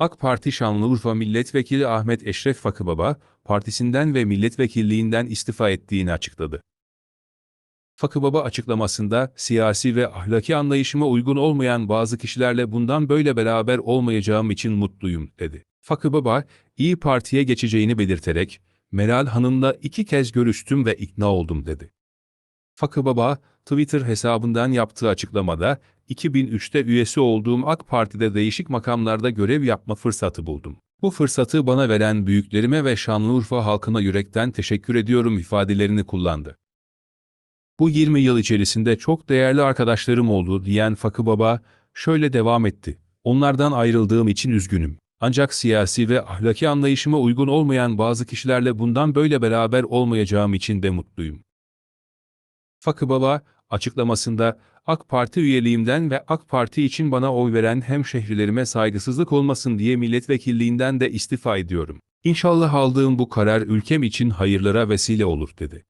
AK Parti Şanlıurfa Milletvekili Ahmet Eşref Fakıbaba, partisinden ve milletvekilliğinden istifa ettiğini açıkladı. Fakıbaba açıklamasında, siyasi ve ahlaki anlayışıma uygun olmayan bazı kişilerle bundan böyle beraber olmayacağım için mutluyum, dedi. Fakıbaba, İyi Parti'ye geçeceğini belirterek, Meral Hanım'la iki kez görüştüm ve ikna oldum, dedi. Fakıbaba, Twitter hesabından yaptığı açıklamada, 2003'te üyesi olduğum AK Parti'de değişik makamlarda görev yapma fırsatı buldum. Bu fırsatı bana veren büyüklerime ve Şanlıurfa halkına yürekten teşekkür ediyorum ifadelerini kullandı. Bu 20 yıl içerisinde çok değerli arkadaşlarım oldu diyen Fakı Baba şöyle devam etti. Onlardan ayrıldığım için üzgünüm. Ancak siyasi ve ahlaki anlayışıma uygun olmayan bazı kişilerle bundan böyle beraber olmayacağım için de mutluyum. Fakı Baba, açıklamasında AK Parti üyeliğimden ve AK Parti için bana oy veren hemşehrilerime saygısızlık olmasın diye milletvekilliğinden de istifa ediyorum. İnşallah aldığım bu karar ülkem için hayırlara vesile olur dedi.